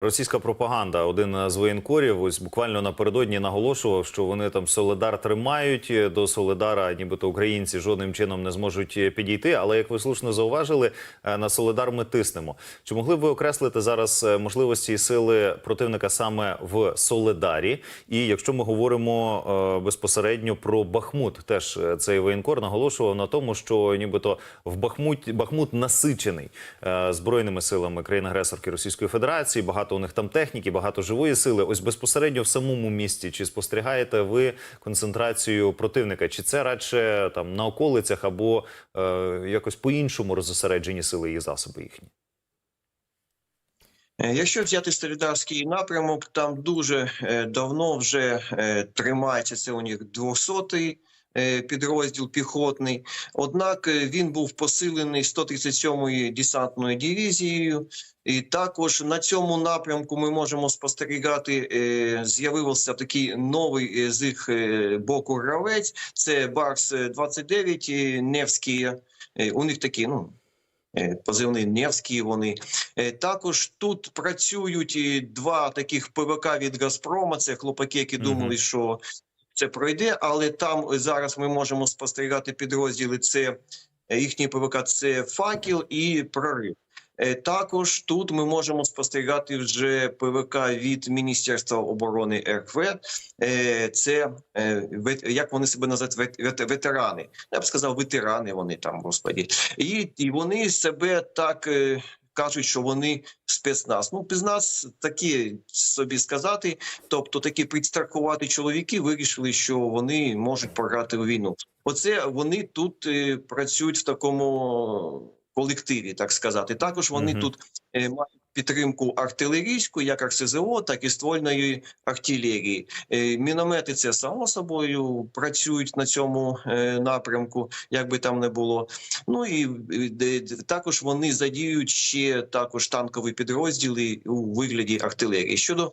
Російська пропаганда, один з воєнкорів, ось буквально напередодні наголошував, що вони там Соледар тримають до Соледара, нібито українці жодним чином не зможуть підійти. Але як ви слушно зауважили, е, на Соледар ми тиснемо. Чи могли б ви окреслити зараз е, можливості і сили противника саме в Соледарі? І якщо ми говоримо е, безпосередньо про Бахмут, теж цей воєнкор наголошував на тому, що нібито в Бахмут Бахмут насичений збройними силами країн-агресорки Російської Федерації. Багато у них там техніки, багато живої сили. Ось безпосередньо в самому місті. Чи спостерігаєте ви концентрацію противника? Чи це радше там на околицях або е, якось по-іншому розосереджені сили і засоби їхні? Е, Якщо взяти Солідарський напрямок, там дуже е, давно вже е, тримається це у них 200-й е, підрозділ піхотний. Однак він був посилений 137-ю десантною дивізією. І також на цьому напрямку ми можемо спостерігати. З'явився такий новий з їх боку гравець. Це Барс 29 Невський. У них такі, ну. Е, Позивний Невський вони Е, Також тут працюють і два таких ПВК від Газпрома. Це хлопаки, які думали, що це пройде, але там зараз ми можемо спостерігати підрозділи. Це їхні ПВК, це факел і прорив. Е, Також тут ми можемо спостерігати вже ПВК від Міністерства оборони РФ. Е, Це е, як вони себе називають вет- вет- ветерани. Я б сказав, ветерани вони там, господі, і, і вони себе так кажуть, що вони спецназ. Ну, спецназ такі собі сказати. Тобто такі підстрахувати чоловіки вирішили, що вони можуть програти війну. Оце вони тут працюють в такому колективі, так сказати. Також вони Мгм. тут е, мають підтримку артилерійську, як РСЗО, так і ствольної артилерії. Е, міномети це само собою працюють на цьому е, напрямку, як би там не було. Ну і також вони задіють ще також танкові підрозділи у вигляді артилерії. Щодо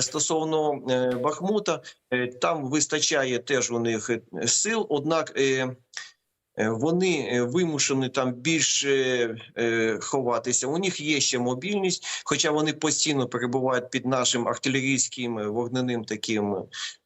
стосовно Бахмута, там вистачає теж у них сил, однак. Е, Вони е, вимушені там більше е, ховатися. У них є ще мобільність, хоча вони постійно перебувають під нашим артилерійським вогненим таким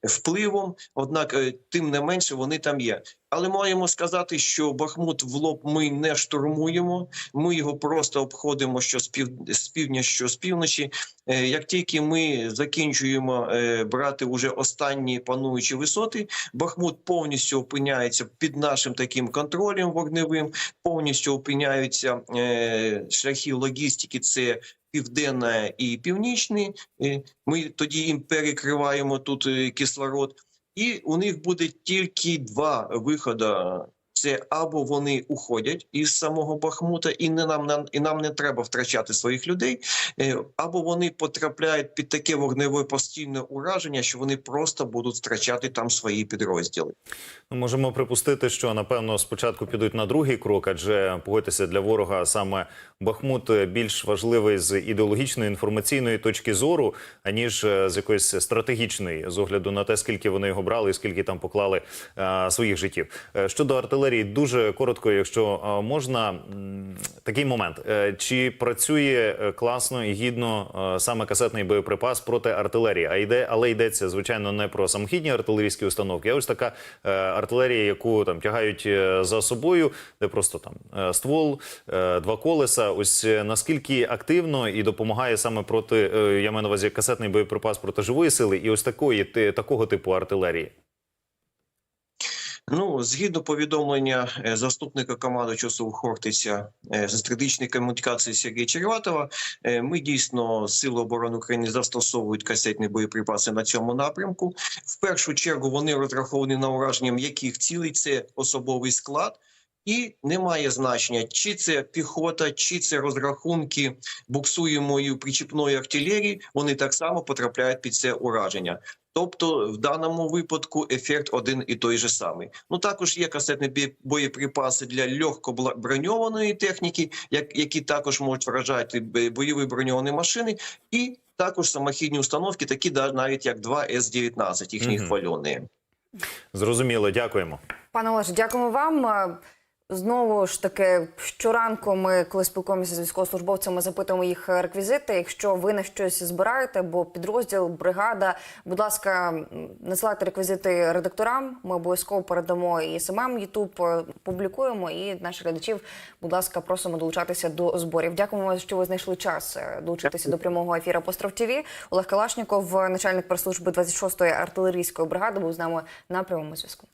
впливом. Однак, тим не менше, вони там є. Але маємо сказати, що Бахмут в лоб ми не штурмуємо. Ми його просто обходимо що з пів з півдня, що з півночі. Е, Як тільки ми закінчуємо е, брати уже останні пануючі висоти, Бахмут повністю опиняється під нашим таким контролем вогневим, повністю опиняються е, шляхи логістики. Це південна і північний. Ми тоді їм перекриваємо тут кислород, і у них буде тільки два виходи. Це або вони уходять із самого Бахмута, і не нам і нам не треба втрачати своїх людей, е, або вони потрапляють під таке вогневе постійне ураження, що вони просто будуть втрачати там свої підрозділи. Ну, можемо припустити, що напевно спочатку підуть на другий крок, адже погодьтеся для ворога саме Бахмут більш важливий з ідеологічної інформаційної точки зору, аніж е, з якоїсь стратегічної з огляду на те, скільки вони його брали і скільки там поклали е, своїх життів. Щодо артилерії, дуже коротко, якщо е, можна, такий момент: Е, чи працює е, класно і гідно саме касетний боєприпас проти артилерії? А йде, але йдеться звичайно не про самохідні артилерійські установки, а ось така артилерія, яку там тягають за собою, де просто там ствол, два колеса. Ось наскільки активно і допомагає саме проти я маю на увазі касетний боєприпас проти живої сили, і ось такої такого типу артилерії. Ну, згідно повідомлення е, заступника команди часу Хортиця е, з стратегічної комунікації Сергія Черватова, е, ми дійсно сили оборони України застосовують касетні боєприпаси на цьому напрямку. В першу чергу вони розраховані на ураження м'яких цілей, це особовий склад. І немає значення, чи це піхота, чи це розрахунки буксуємої причіпної артилерії. Вони так само потрапляють під це ураження. Тобто, в даному випадку ефект один і той же самий. Ну також є касетні боєприпаси для легкоброньованої техніки, як які також можуть вражати бойові броньовані машини, і також самохідні установки, такі да- навіть як 2 С-19, їхні Мгм. хвальоні. Зрозуміло, дякуємо. Пане Олеже, дякуємо вам. Е, Знову ж таки, щоранку ми, коли спілкуємося з військовослужбовцями, запитуємо їх реквізити. Якщо ви на щось збираєте, бо підрозділ, бригада, будь ласка, м, надсилайте реквізити редакторам. Ми обов'язково передамо і СММ Ютуб е, публікуємо. І наших глядачів, будь ласка, просимо долучатися до зборів. Дякуємо, що ви знайшли час е, долучитися до прямого ефіру Постров ТВ. Олег Калашніков, начальник прес-служби 26-ї артилерійської бригади, був з нами на прямому зв'язку.